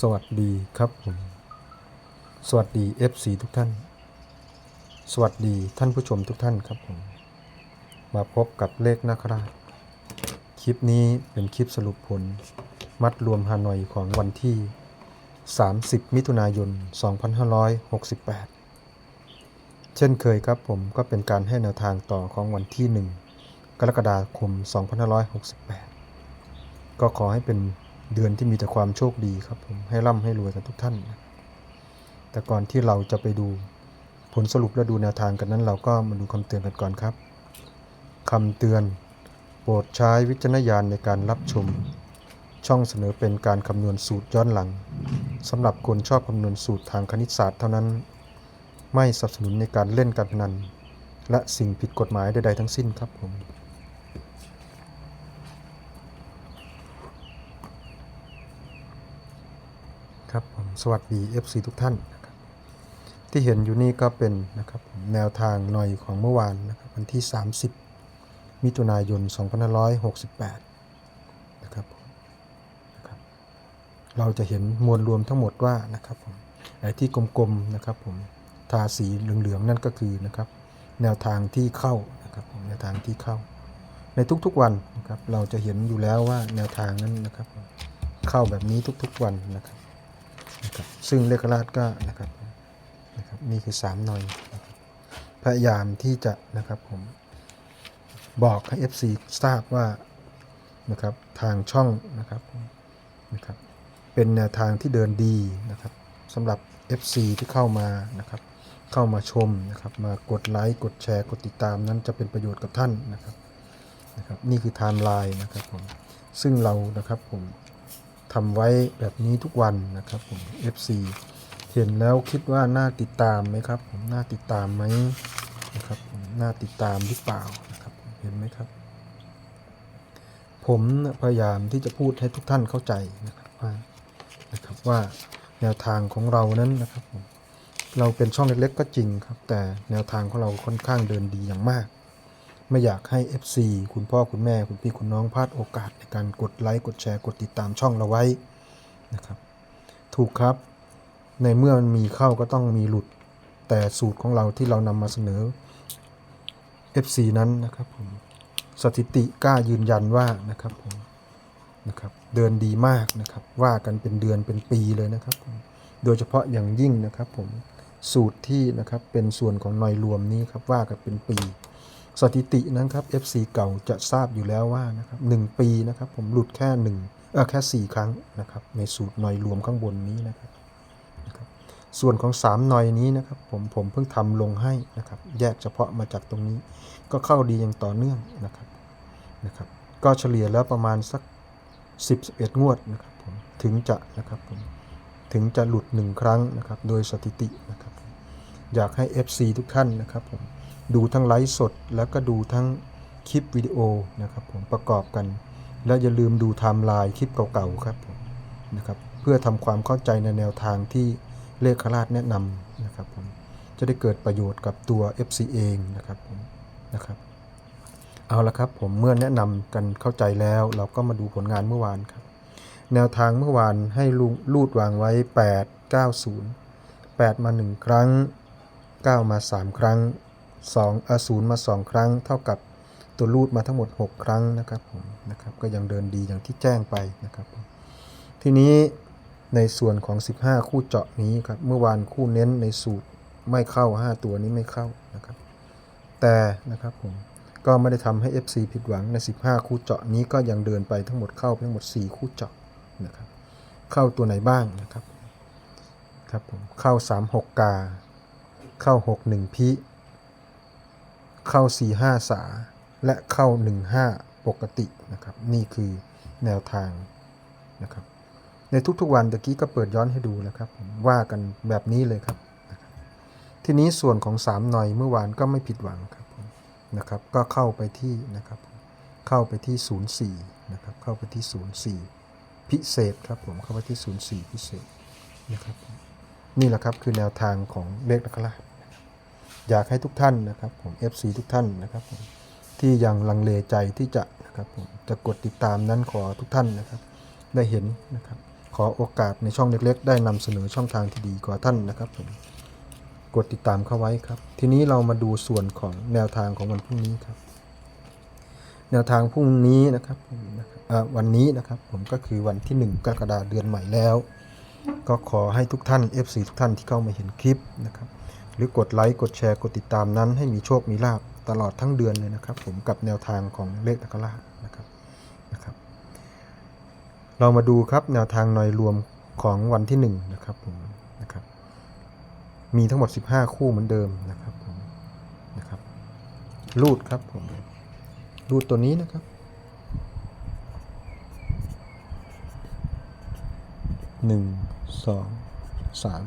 สวัสดีครับผม สวัสดี FC ทุกท่าน สวัสดีท่านผู้ชมทุกท่านครับผม มาพบกับเลขนาคราช คลิปนี้เป็นคลิปสรุปผล มัดรวมฮานอยของวันที่ 30 มิถุนายน 2568 เช่นเคยครับผมก็เป็นการให้แนวทางต่อของวันที่ 1 กรกฎาคม 2568 ก็ขอให้เป็น เดือนที่มีแต่ความโชคดีครับผมให้ร่ำให้รวยกันทุกท่าน แต่ก่อนที่เราจะไปดูผลสรุปและดูแนวทางกันนั้น เราก็มาดูคำเตือนกันก่อนครับคำเตือน โปรดใช้วิจารณญาณในการรับชม ช่องเสนอเป็นการคำนวณสูตรย้อนหลังสำหรับคนชอบคำนวณสูตรทางคณิตศาสตร์เท่านั้น ไม่สนับสนุนในการเล่นการพนัน และสิ่งผิดกฎหมายใดๆทั้งสิ้นครับผม ครับผมสวัสดี FC ทุกท่านนะครับที่เห็นอยู่นี่ก็เป็นนะครับแนวทางหน่อยของเมื่อวานนะครับวันที่ 30 มิถุนายน 2568นะครับนะครับ เราจะเห็นมวลรวมทั้งหมดว่านะครับผมไอ้ที่กลมๆนะครับผมทาสีเหลืองๆนั่นก็คือนะครับแนวทางที่เข้านะครับผมแนวทางที่เข้า ในทุกๆวันนะครับเราจะเห็นอยู่แล้วว่าแนวทางนั้นนะครับ เข้าแบบนี้ทุกๆวันนะครับ ซึ่งเลขราชก็นะครับนะครับนี่คือ3หน่อยพยายามที่จะนะครับผมบอกให้ FC ทราบว่านะครับทางช่องนะครับนะครับเป็นแนวทางที่เดินดีนะครับสำหรับ FC ที่เข้ามานะครับเข้ามาชมนะครับมากดไลค์กดแชร์กดติดตามนั้นจะเป็นประโยชน์กับท่านนะครับนะครับนี่คือไทม์ไลน์นะครับผมซึ่งเรานะครับผม ทำไว้แบบนี้ทุกวันนะครับผม FC เห็นแล้วคิดว่าน่าติดตามไหมครับผมน่าติดตามไหมนะครับผมน่าติดตามหรือเปล่านะครับเห็นไหมครับ ผมพยายามที่จะพูดให้ทุกท่านเข้าใจนะครับว่านะครับว่าแนวทางของเรานั้นนะครับผมเราเป็นช่องเล็กๆก็จริงครับ แต่แนวทางของเราค่อนข้างเดินดีอย่างมาก ไม่อยากให้ FC คุณพ่อคุณแม่คุณพี่คุณน้องพลาดโอกาสในการกดไลค์กดแชร์กดติดตามช่องเราไว้นะครับ ถูกครับ ในเมื่อมันมีเข้าก็ต้องมีหลุดแต่สูตรของเราที่เรานำมาเสนอ FC นั้นนะครับผมสถิติกล้ายืนยันว่านะครับผมนะครับเดินดีมากนะครับ ว่ากันเป็นเดือนเป็นปีเลยนะครับผมโดยเฉพาะอย่างยิ่งนะครับผมสูตรที่นะครับเป็นส่วนของหน่อยรวมนี้ครับว่ากันเป็นปี สถิตินะครับ FC เก่าจะทราบอยู่แล้วว่านะครับหนึ่งปีนะครับ ผมหลุดแค่หนึ่งเออแค่สี่ครั้งนะครับ ในสูตรหน่อยรวมข้างบนนี้นะครับนะครับ ส่วนของ 3 หน่อยนี้นะครับ ผมผมเพิ่งทำลงให้นะครับ แยกเฉพาะมาจากตรงนี้ ก็เข้าดีอย่างต่อเนื่องนะครับนะครับ ก็เฉลี่ยแล้วประมาณสัก 10 11 งวดนะครับผมถึงจะนะครับผมถึงจะหลุด 1 ครั้งนะครับ โดยสถิตินะครับ อยากให้ FC ทุกท่านนะครับผม ดูทั้งไลฟ์สด แล้วก็ดูทั้งคลิปวิดีโอนะครับผมประกอบกัน และอย่าลืมดูไทม์ไลน์คลิปเก่าๆครับผมนะครับเพื่อทำความเข้าใจในแนวทางที่เลขคราชแนะนำนะครับผมจะได้เกิดประโยชน์กับตัว FC เองนะครับผมนะครับเอาละครับผมเมื่อแนะนำกันเข้าใจแล้ว เราก็มาดูผลงานเมื่อวานครับ แนวทางเมื่อวานให้ลูลูดวางไว้ 8 9 0 8 มา 1 ครั้ง 9 มา 3 ครั้ง 2อะ0มา 2 ครั้ง เท่ากับตัวลูดมาทั้งหมด 6 ครั้งนะครับผมนะครับก็ยังเดินดีอย่างที่แจ้งไปนะครับทีนี้ในส่วนของ 15 คู่เจาะนี้ครับเมื่อวานคู่เน้นในสูตรไม่เข้า 5 ตัวนี้ไม่เข้านะครับแต่นะครับผมก็ไม่ได้ทำให้ FC ผิดหวังใน 15 คู่เจาะนี้ก็ยังเดินไปทั้งหมดเข้าไปทั้งหมด 4 คู่เจาะนะครับเข้าตัวไหนบ้างนะครับครับผมเข้า 3 6 กา เข้า 6 1 พิ เข้า 4 5 สา และเข้า 1 5 ปกตินะครับ นี่คือแนวทางนะครับ ในทุกๆวันตะกี้ก็เปิดย้อนให้ดูแล้วครับ ว่ากันแบบนี้เลยครับ ทีนี้ส่วนของ3หน่อยเมื่อวานก็ไม่ผิดหวังครับนะครับ ก็เข้าไปที่นะครับ เข้าไปที่ 04นะครับ เข้าไปที่ 04 พิเศษครับผมเข้าไปที่ 04 พิเศษนะครับ นี่แหละครับคือแนวทางของเลขนักล่าชนะครับ อยากให้ทุกท่านนะครับผม FC ทุกท่านนะครับผมที่ยังลังเลใจที่จะนะครับผมจะกดติดตามนั้นขอทุกท่านนะครับ ได้เห็นนะครับ ขอโอกาสในช่องเล็กๆ ได้นำเสนอช่องทางที่ดีกว่าท่านนะครับผมกดติดตามเข้าไว้ครับ ทีนี้เรามาดูส่วนของแนวทางของวันพรุ่งนี้ครับ แนวทางพรุ่งนี้นะครับผมวันนี้นะครับผมก็คือวันที่ 1กรกฎาคมเดือนใหม่แล้ว ก็ขอให้ทุกท่าน FC ทุกท่านที่เข้ามาเห็นคลิปนะครับ หรือกดไลค์กดแชร์กดติดตามนั้น ให้มีโชคมีลาบตลอดทั้งเดือนเลยนะครับ ผมกับแนวทางของเลขอัครานะครับนะครับ เรามาดูครับแนวทางหน่อยรวมของวันที่1นะครับผมนะครับ มีทั้งหมด 15 คู่เหมือนเดิมนะครับผมนะครับรูดครับผมรูดตัวนี้นะครับหนึ่งสองสาม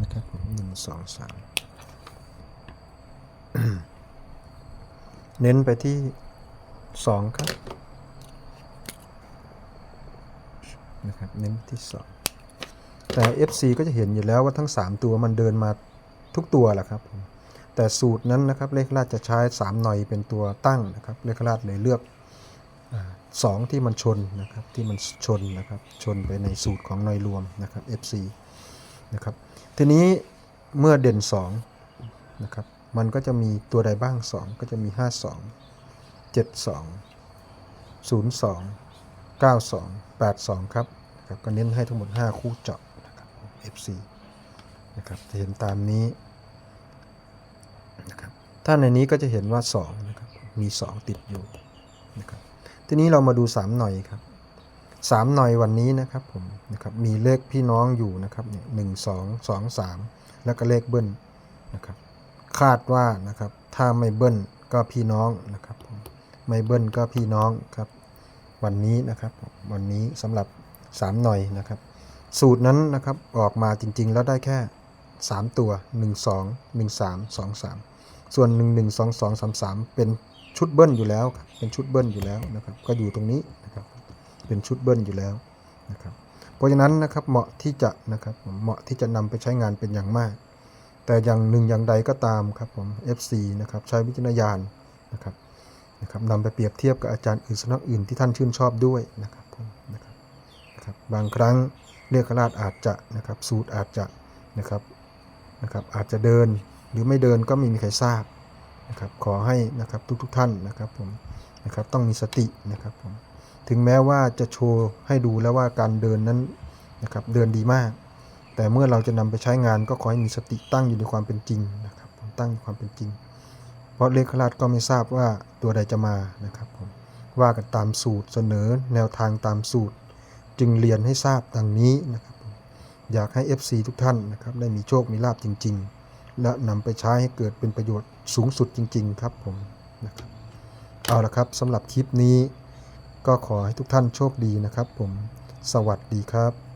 นะครับผมหนึ่ง สองสามเน้นไปที่สองครับ นะครับ เน้นที่สองแต่ FC ก็จะเห็นอยู่แล้วว่าทั้ง 3 ตัวมันเดินมาทุกตัวแหละครับ แต่สูตรนั้นนะครับเลขราชจะใช้ 3 หน่อยเป็นตัวตั้งนะครับ เลขราชเลยเลือกสองที่มันชนนะครับที่มันชนนะครับชนไปในสูตรของหน่วยรวมนะครับ FC นะครับทีนี้ เมื่อเด่น2นะครับ มันก็จะมีตัวใดบ้าง 2 ก็จะมี 52 72 02 92 82 ครับนะครับก็เน้นให้ทั้งหมด 5 คู่เจาะนะครับ FC นะครับจะเห็นตามนี้นะครับถ้าในนี้ก็จะเห็นว่า2นะครับมี 2 ติดอยู่นะครับทีนี้เรามาดู 3 หน่อยครับสามหน่อยวันนี้นะครับผมนะครับมีเลขพี่น้องอยู่นะครับเนี่ยหนึ่งสองสองสาม แล้วก็เลขเบิ้ลนะครับ คาดว่านะครับ ถ้าไม่เบิ้ลก็พี่น้องนะครับ ไม่เบิ้ลก็พี่น้องครับ วันนี้นะครับ วันนี้สำหรับ 3 หน่อยนะครับ สูตรนั้นนะครับออกมาจริง ๆ แล้วได้แค่ 3 ตัว 1 2 1 3 2 3 ส่วน 1 1 2 2 3 3 เป็นชุดเบิ้ลอยู่แล้ว เป็นชุดเบิ้ลอยู่แล้วนะครับ ก็อยู่ตรงนี้นะครับ เป็นชุดเบิ้ลอยู่แล้วนะครับ เพราะฉะนั้นนะครับเหมาะที่จะนะครับเหมาะที่จะนำไปใช้งานเป็นอย่างมาก แต่อย่างหนึ่งอย่างใดก็ตามครับผม FC นะครับใช้วิจารณญาณนะครับนะครับนำไปเปรียบเทียบกับอาจารย์อื่นสนักอื่นที่ท่านชื่นชอบด้วยนะครับผมนะครับนะครับบางครั้งเรียกราชอาจจะนะครับสูตรอาจจะนะครับนะครับอาจจะเดินหรือไม่เดินก็ไม่มีใครทราบนะครับขอให้นะครับทุกๆทท่านนะครับผมนะครับต้องมีสตินะครับผม ถึงแม้ว่าจะโชว์ให้ดูแล้วว่าการเดินนั้นนะครับเดินดีมาก แต่เมื่อเราจะนำไปใช้งานก็ขอให้มีสติตั้งอยู่ในความเป็นจริงนะครับตั้งอยู่ความเป็นจริง เพราะเลขราชก็ไม่ทราบว่าตัวใดจะมานะครับผมว่ากันตามสูตรเสนอแนวทางตามสูตร จึงเรียนให้ทราบดังนี้นะครับอยากให้ FC ทุกท่านนะครับได้มีโชคมีลาบจริง ๆ และนำไปใช้ให้เกิดเป็นประโยชน์สูงสุดจริง ๆ ครับผมนะครับเอาละครับสำหรับคลิปนี้ ก็ขอให้ทุกท่านโชคดีนะครับผม สวัสดีครับ